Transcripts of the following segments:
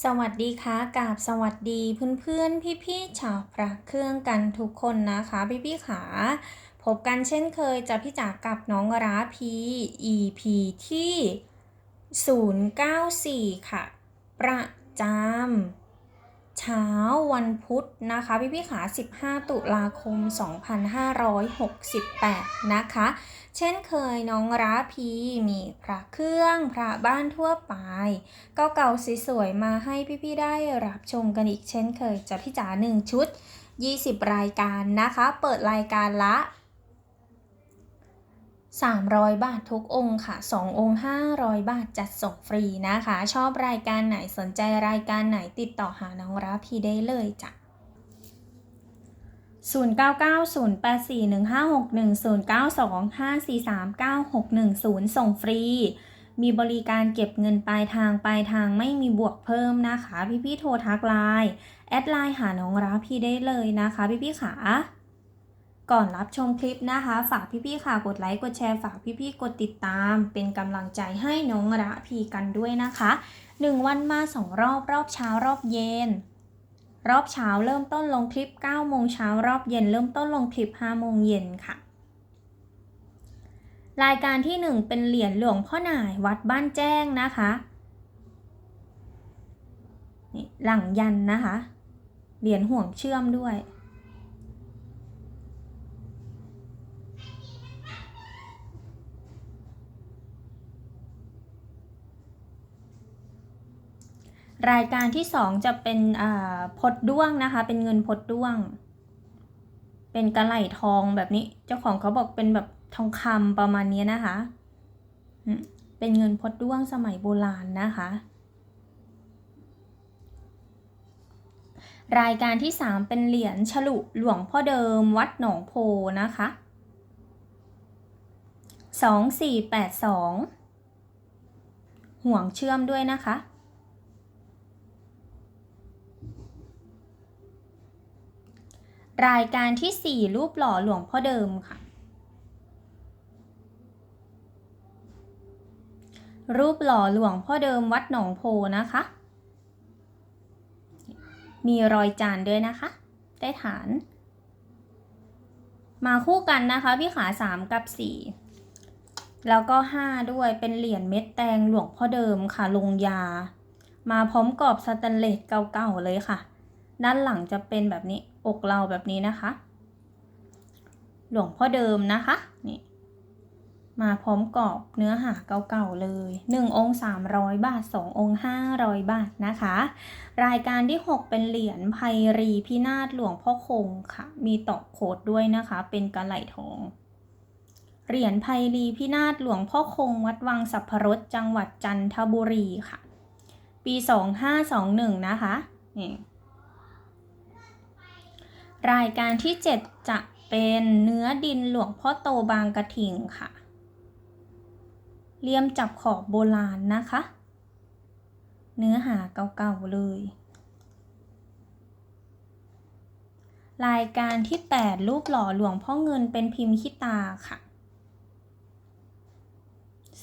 สวัสดีค่ะกาบสวัสดีเพื่อนๆ พี่ๆชาวพระเครื่องกันทุกคนนะคะ พี่ๆขาพบกันเช่นเคยจะพี่จ๋ากับน้องราพี EP ที่ 094 ค่ะ ประจำเช้าวันพุธนะคะ พี่ๆขา 15 ตุลาคม 2568 นะคะ เช่นเคยน้องราพีมีพระเครื่องพระบ้านทั่วไป เก่าๆสวยๆมาให้พี่ๆได้รับชมกันอีกเช่นเคยจะพี่จ๋าหนึ่งชุด 20 รายการนะคะ เปิดรายการละ 300 บาททุกองค์ค่ะ 2 องค์ 500 บาทจัดส่งฟรีนะคะ ชอบรายการไหนสนใจรายการไหนติดต่อหาน้องราพีได้เลยจ้ะ 0990841561ส่งฟรี มีบริการเก็บเงินปลายทางปลายทางไม่มีบวกเพิ่มนะคะ พี่ๆโทรทักไลน์แอดไลน์หาน้องราพี่ได้เลยนะคะ พี่ๆขาก่อนรับชมคลิปนะคะ ฝากพี่ๆค่ะกดไลค์กดแชร์ฝากพี่ๆกดติดตาม เป็นกำลังใจให้น้องระพีกันด้วยนะคะ 1 วันมา 2 รอบรอบเช้ารอบเย็น รอบเช้าเริ่มต้นลงคลิป9โมงเช้ารอบเย็นเริ่มต้นลงคลิป5โมงเย็นค่ะ รายการที่ 1 เป็นเหรียญหลวงพ่อหน่ายวัดบ้านแจ้งนะคะนี่หลังยันนะคะ เหรียญห่วงเชื่อมด้วย รายการที่สองจะเป็นพดด้วงนะคะ เป็นเงินพดด้วง เป็นกระไหลทองแบบนี้ เจ้าของเขาบอกเป็นแบบทองคำประมาณนี้นะคะ เป็นเงินพดด้วงสมัยโบราณนะคะ รายการที่สามเป็นเหรียญฉลุหลวงพ่อเดิมวัดหนองโพนะคะสองสี่แปดสองห่วงเชื่อมด้วยนะคะ รายการที่ 4 รูปหล่อหลวงพ่อเดิมค่ะ รูปหล่อหลวงพ่อเดิมวัดหนองโพนะคะ มีรอยจานด้วยนะคะ ได้ฐาน มาคู่กันนะคะพี่ขา 3 กับ 4 แล้วก็ 5 ด้วยเป็นเหรียญเม็ดแตงหลวงพ่อเดิมค่ะลงยา มาพร้อมกรอบสแตนเลสเก่าๆเลยค่ะ ด้านหลังจะเป็นแบบนี้ อกเราแบบนี้นะคะ หลวงพ่อเดิมนะคะนี่มาพร้อมกรอบเนื้อหาเก่าๆเลย 1 องค์ 300 บาท 2 องค์ 500 บาทนะคะ รายการที่ 6 เป็นเหรียญไพรีพินาศหลวงพ่อคงค่ะ มีตอกโคดด้วยนะคะ เป็นกระไหลทอง เหรียญไพรีพินาศหลวงพ่อคง วัดวังสัพพรสจังหวัดจันทบุรีค่ะ ปี 2521 นะคะนี่ รายการที่ 7 จะเป็นเนื้อดินหลวงพ่อโตบางกระถิงค่ะ เลี่ยมจับขอบโบราณนะคะ เนื้อหาเก่าๆเลย รายการที่ 8 รูปหล่อหลวงพ่อเงินเป็นพิมพ์ขี้ตาค่ะ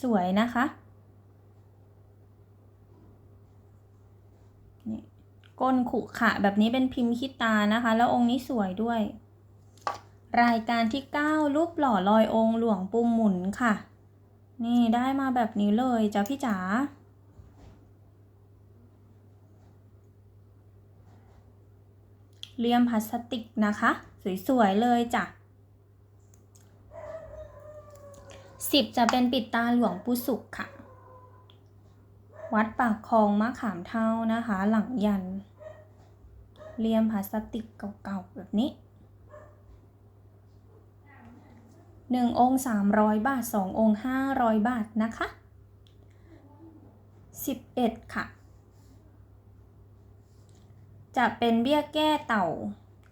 สวยนะคะนี่ ก้นขุขะแบบนี้เป็นพิมพ์ขี้ตานะคะ แล้วองค์นี้สวยด้วย รายการที่ 9 รูปหล่อลอยองค์หลวงปู่หมุนค่ะ นี่ได้มาแบบนี้เลยจ้ะพี่จ๋าเลี่ยมพลาสติกนะคะ สวยๆเลยจ้ะสิบจะเป็นปิดตาหลวงปู่สุขค่ะ วัดปากคลองมะขามเท่านะคะ หลังยันเลี่ยมพลาสติกเก่าๆแบบนี้หนึ่งองค์สามร้อยบาทสององค์ห้าร้อยบาทนะคะสิบเอ็ดค่ะ จะเป็นเบี้ยแก้เต่า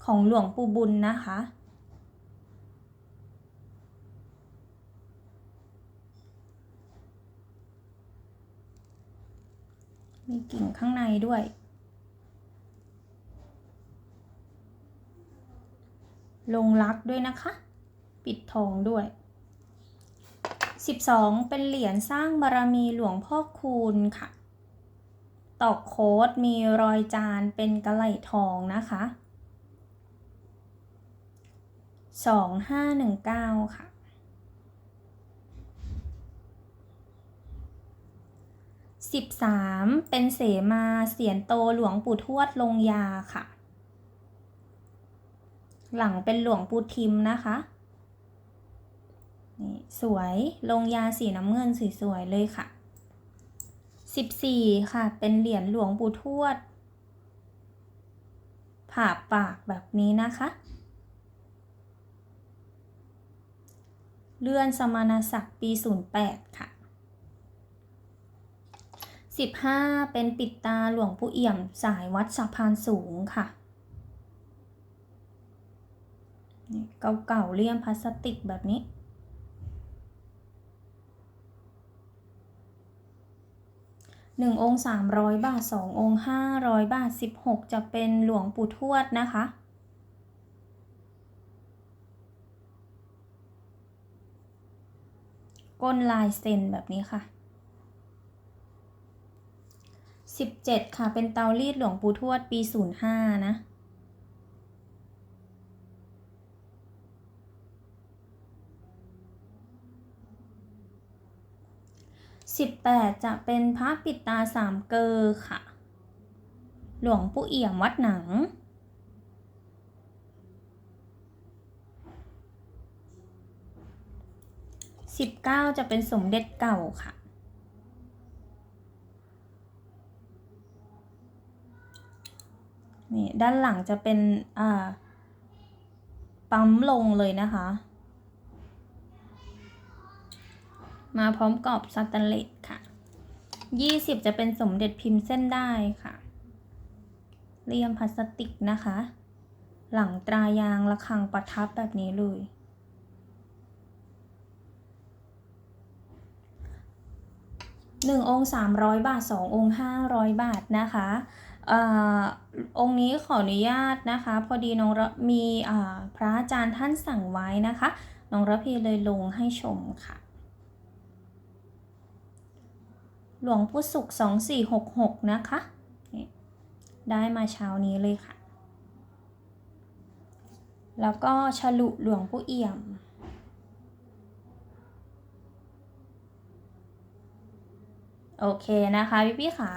ของหลวงปู่บุญนะคะ มีกิ่งข้างในด้วย ลงรักด้วยนะคะ ปิดทองด้วย 12 เป็นเหรียญสร้างบารมีหลวงพ่อคูณค่ะ ตอกโค้ดมีรอยจานเป็นกระไหลทองนะคะสองห้าหนึ่งเก้าค่ะ สิบสามเป็นเสมาเสียนโตหลวงปู่ทวดลงยาค่ะ หลังเป็นหลวงปู่ทิมนะคะนี่สวยลงยาสีน้ำเงินสวยๆเลยค่ะสิบสี่ค่ะ เป็นเหรียญหลวงปู่ทวด ผ่าปากแบบนี้นะคะ เลื่อนสมณศักดิ์ปี 08 ค่ะ 15 เป็นปิดตาหลวงปู่เอี่ยมสายวัดสะพานสูงค่ะเก่าๆเลี่ยมพลาสติกแบบนี้ หนึ่งองค์สามร้อยบาทสององค์ห้าร้อยบาทสิบหกจะเป็นหลวงปู่ทวดนะคะก้นลายเซ็นแบบนี้ค่ะ สิบเจ็ดค่ะ เป็นเตารีดหลวงปู่ทวดปีศูนย์ห้านะสิบแปดจะเป็นพระปิดตาสามเกอค่ะ หลวงปู่เอี่ยมวัดหนังสิบเก้าจะเป็นสมเด็จเก่าค่ะ นี่ด้านหลังจะเป็นอ่าปั๊มลงเลยนะคะ มาพร้อมกรอบสแตนเลสค่ะยี่สิบจะเป็นสมเด็จพิมพ์เส้นได้ค่ะเลี่ยมพลาสติกนะคะ หลังตรายางระฆังประทับแบบนี้เลยหนึ่งองค์สามร้อยบาทสององค์ห้าร้อยบาทนะคะ องค์นี้ขออนุญาตนะคะ พอดีน้องระมีพระอาจารย์ท่านสั่งไว้นะคะ น้องระพีเลยลงให้ชมค่ะ หลวงปู่ศุกร์สองสี่หกหกนะคะ ได้มาเช้านี้เลยค่ะ แล้วก็ฉลุหลวงปู่เอี่ยม โอเคนะคะพี่พี่ขา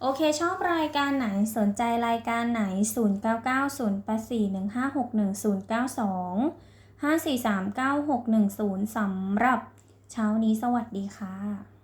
โอเคชอบรายการไหนสนใจรายการไหน 0 9 9 0 8 4 1 5 6 1 0 9 2 5 4 3 9 6 1 0สำหรับเช้านี้สวัสดีค่ะ